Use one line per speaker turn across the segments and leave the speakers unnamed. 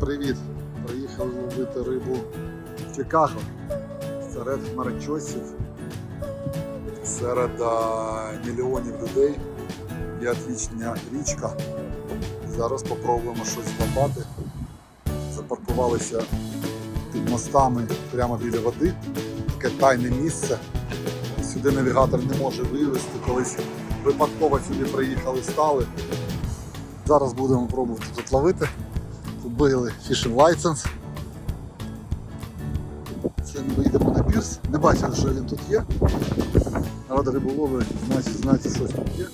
привіт! Приїхали ловити рибу в Чикаго серед хмарочосів, серед мільйонів людей. Є отлічна річка. Зараз спробуємо щось злопати. Запаркувалися під мостами прямо біля води. Таке тайне місце. Сюди навігатор не може вивезти. Колись випадково сюди приїхали, стали. Зараз будемо пробувати тут ловити. Купили fishing license. Це ми вийдемо на пірс. Не бачили, що він тут є. Рада риболови, значить, значить щось тут є.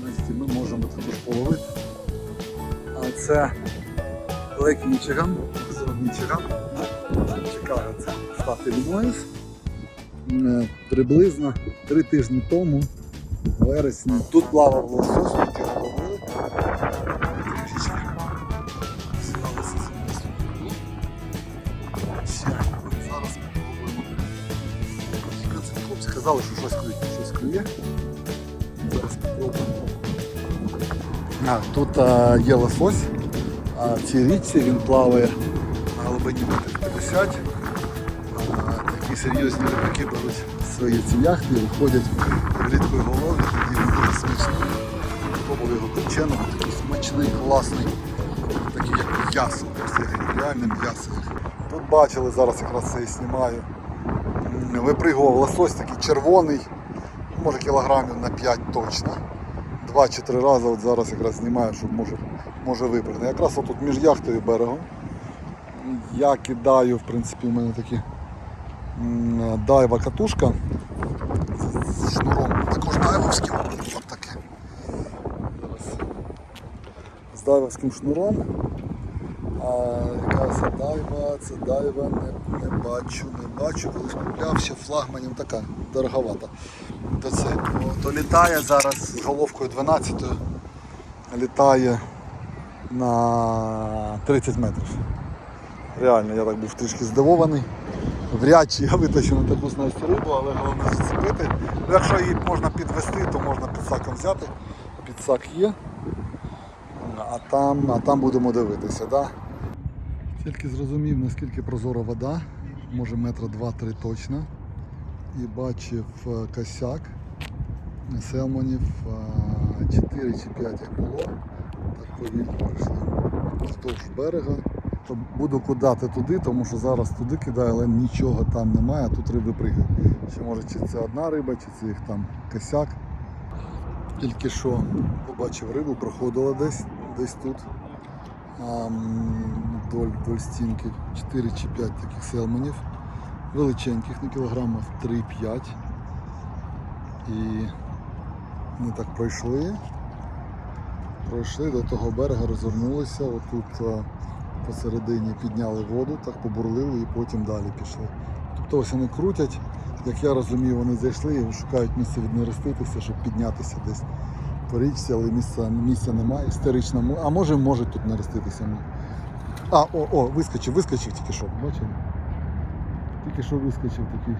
Значить, ми можемо також половити. А це Лейк Мічиган, Мічиган. Чикаго, це штат Іллінойс. Е, Приблизно три тижні тому, в вересні, тут плавав лосось, казали, що щось клює, щось клює. А, тут а, є лосось. А в цій річці він плаває на глибині метрів 50. А, такі серйозні рибаки беруть свої ці яхти і виходять влітку голови, тоді він дуже смачний. Пробував його копченого, такий смачний, класний, такий як м'ясо, просто реальне м'ясо. Тут бачили, зараз якраз це і знімаю. Випригував лосось такий червоний, може кілограмів на 5 точно. Два чи три рази от зараз якраз знімаю, щоб може, може випригнути. Якраз отут між яхтою і берегом. Я кидаю, в принципі, у мене такі дайва катушка з шнуром, також дайвовським. От таке. З дайвовським шнуром. А яка це дайва, це дайва, не, не бачу, не бачу. Колись купляв ще флагманів така дороговата. То, це, то, літає зараз з головкою 12 літає на 30 метрів. Реально, я так був трішки здивований. Вряд чи я витащу на таку снасть рибу, але головне зацепити. Ну, Якщо її можна підвести, то можна підсаком взяти. Підсак є. А там, а там будемо дивитися. Да? Тільки зрозумів, наскільки прозора вода, може метра два-три точно. І бачив е, косяк селмонів 4 чи 5 як було. Так повільно прийшли вздовж берега. Буду кидати туди, тому що зараз туди кидаю, але нічого там немає, а тут риби пригають. Ще може чи це одна риба, чи це їх там косяк. Тільки що побачив рибу, проходила десь, десь тут. Вдоль, вдоль стінки 4 чи 5 таких селмонів. Величеньких, на кілограмів 3-5. І вони так пройшли. Пройшли до того берега, розвернулися, отут посередині підняли воду, так побурлили і потім далі пішли. Тобто ось вони крутять, як я розумію, вони зайшли і шукають місце віднереститися, щоб піднятися десь по річці, але місця, місця немає. Історично, а може можуть тут нереститися. А, о, о, вискочив, вискочив тільки що, бачили? Тільки що вискочив такий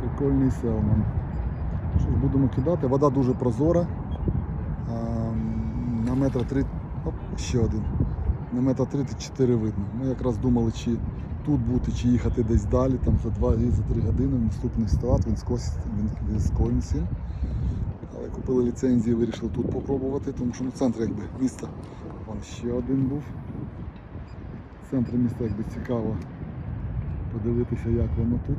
прикольний селман. Що ж, будемо кидати. Вода дуже прозора. А, на метра три. Оп, ще один. На метра три та чотири видно. Ми якраз думали, чи тут бути, чи їхати десь далі, там за два за три години. Наступний стат, він Вінсконсін. Купили ліцензії, вирішили тут попробувати, тому що ну, центр якби міста. Вон ще один був. В центрі міста якби цікаво подивитися, як воно тут.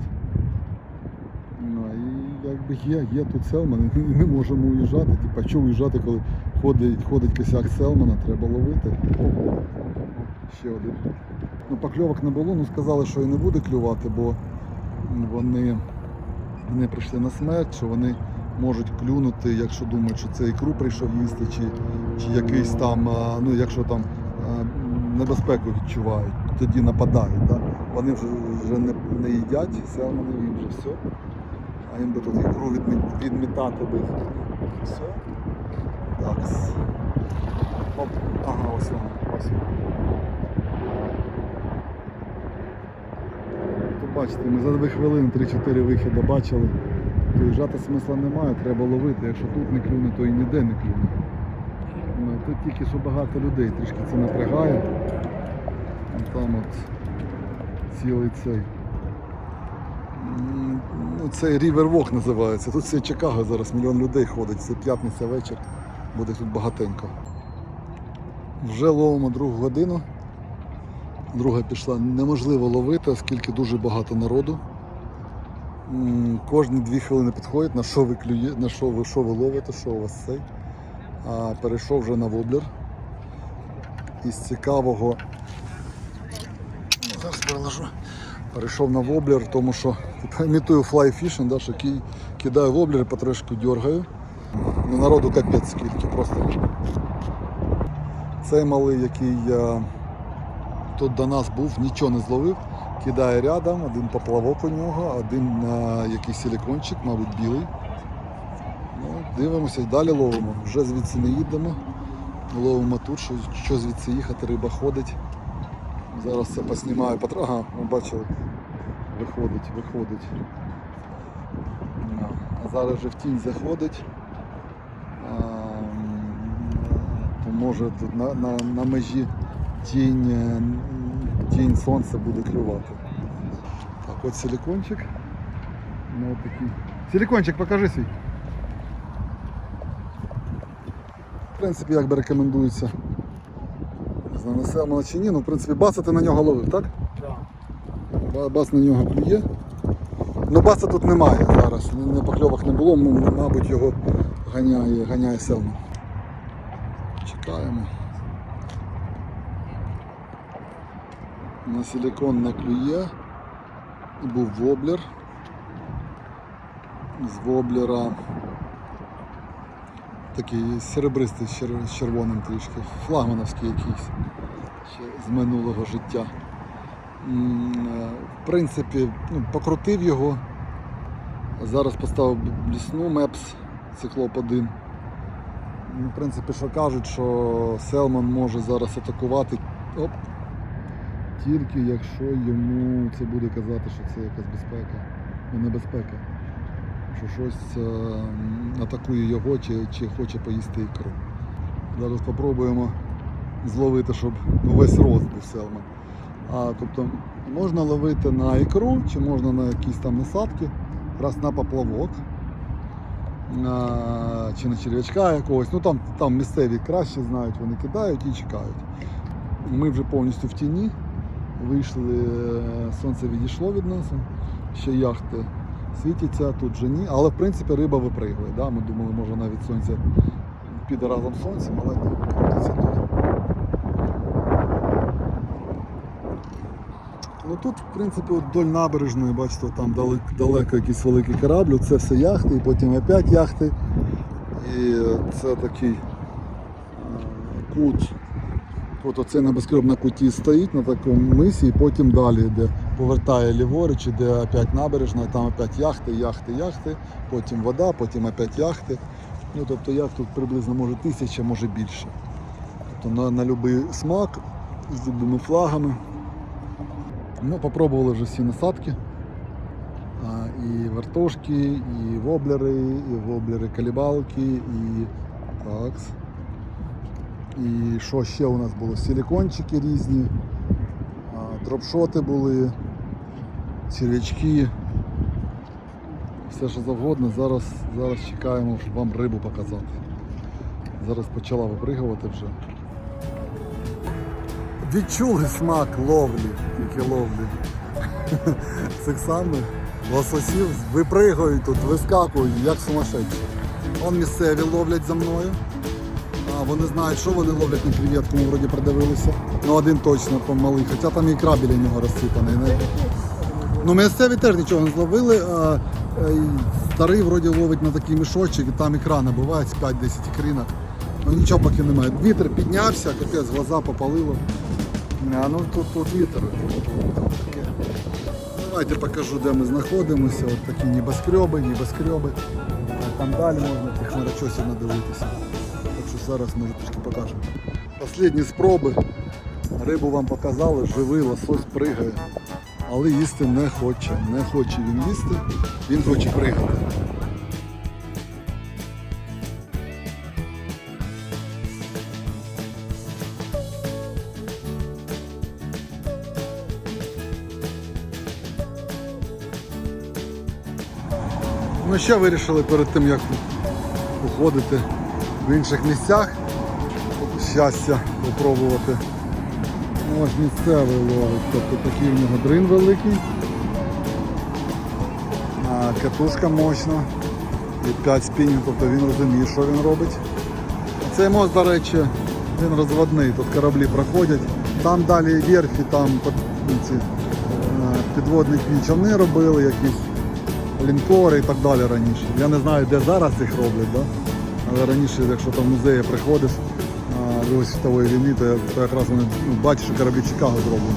Ну і якби є, є тут селман, і не можемо уїжджати. Типа, що уїжджати, коли ходить, ходить косяк селмана, треба ловити. Ще один. Ну, покльовок не було, ну сказали, що і не буде клювати, бо вони не прийшли на смерть, що вони можуть клюнути, якщо думають, що це ікру прийшов їсти, чи, чи якийсь там, ну якщо там небезпеку відчувають, тоді нападають. Да? Вони вже, вже не, не їдять, селмани їм вже все. А їм би тут ікру відмітати би. Все. Так. Оп. Ага, ось воно, ось. Бачите, ми за 2 хвилини 3-4 вихіди бачили. Виїжджати смисла немає, треба ловити. Якщо тут не клюне, то і ніде не клюне. Ну, Тут тільки що багато людей, трішки це напрягає. Там от цілий цей. Ну, цей Walk називається. Тут все Чикаго зараз мільйон людей ходить. Це п'ятниця вечір. Буде тут багатенько. Вже ловимо другу годину. Друга пішла. Неможливо ловити, оскільки дуже багато народу. Кожні дві хвилини підходять, на що ви клює, на що ви, що ви ловите, що у вас цей. А перейшов вже на воблер. Із цікавого. Ну, Зараз переложу. Перейшов на воблер, тому що імітую флайфішинг, да, що ки- кидаю воблер і потрошку дергаю. Ну, народу капець скільки просто. Цей малий, який е, тут до нас був, нічого не зловив. Кидає рядом, один поплавок у нього, один на якийсь силікончик, мабуть, білий. Ну, дивимося, далі ловимо. Вже звідси не їдемо. Ловимо тут, що, що звідси їхати, риба ходить. Зараз це поснімаю. Ага, ви бачили. Виходить, виходить. А зараз вже в тінь заходить. То може тут на, на, на межі тінь, е, тінь сонця буде клювати. Так, от силикончик. Ну, от такий. Силикончик, покажи свій. В принципі, як би рекомендується. Не знаю, населено чи ні, ну в принципі баса ти на нього ловив, так? Ба- Бас на нього клює. Ну баса тут немає зараз. ні покльовок не було, мабуть його ганяє, ганяє селма. Чекаємо. На силикон не клює. І був воблер. З воблера такий серебристий з червоним трішки, флагмановський якийсь з минулого життя. Е, В принципі, ну, покрутив його. Зараз поставив блісну Мепс циклоп 1. Ну, В принципі, що кажуть, що Селман може зараз атакувати оп, тільки якщо йому це буде казати, що це якась безпека, ну, небезпека. Що щось е, атакує його чи, чи хоче поїсти ікру. Зараз спробуємо зловити, щоб ну, весь рост був. А, тобто можна ловити на ікру чи можна на якісь там насадки, якраз на поплавок а, чи на черв'ячка якогось. Ну там, там місцеві краще знають, вони кидають і чекають. Ми вже повністю в тіні. Вийшли, е, сонце відійшло від нас, ще яхти світяться, тут же ні. Але в принципі риба випригує. Да? Ми думали, може навіть сонце піде разом з сонцем, але ні, крутиться тут. Ну тут, в принципі, от вдоль набережної, бачите, там далеко, якийсь великий корабль, це все яхти, і потім опять яхти. І це такий е, кут. От оцей небоскреб на куті стоїть на такому мисі, і потім далі йде, повертає ліворуч, іде опять набережна, там опять яхти, яхти, яхти, потім вода, потім опять яхти. Ну, тобто яхт тут приблизно може тисяча, може більше. Тобто на, на будь-який смак з любими флагами. Ну, попробували вже всі насадки. А, і вертушки, і воблери, і воблери калібалки, і такс. І що ще у нас було? Силікончики різні, дропшоти були, черв'ячки. Все що завгодно. Зараз, зараз чекаємо, щоб вам рибу показати. Зараз почала випригувати вже. Відчули смак ловлі, тільки ловлі. Цих самих лососів випригують тут, вискакують, як сумасшедші. Вон місцеві ловлять за мною. Вони знають, що вони ловлять на креветку, ми вроді придивилися. Ну один точно помалий, хоча там ікра біля нього розсипаний. Не? Ну місцеві теж нічого не зловили. А, е, старий вроді ловить на такий мішочок, і там ікра набивають з 5-10 ікринок. Ну нічого поки немає. Вітер піднявся, капець, глаза попалило. А, ну тут, тут вітер. Давайте покажу, де ми знаходимося. От такі небоскреби, небоскреби. А там далі можна тих хмарочосів надивитися. Зараз може трошки покажемо. Останні спроби. Рибу вам показали, живий лосось пригає. Але їсти не хоче. Не хоче він їсти, він хоче пригати. Ми ще вирішили перед тим, як уходити в інших місцях. Щастя попробувати. Ну, Ось місцевий ловить, тобто такий в нього дрин великий. А, катушка мощна. І 5 спінів, тобто він розуміє, що він робить. Цей мост, до речі, він розводний, тут кораблі проходять. Там далі верфі, там під- ці, е, підводні човни робили, якісь лінкори і так далі раніше. Я не знаю, де зараз їх роблять, да? Але раніше, якщо там в музеї приходиш Другої світової війни, то, то якраз вони ну, бачиш, що кораблі Чикаго зроблені.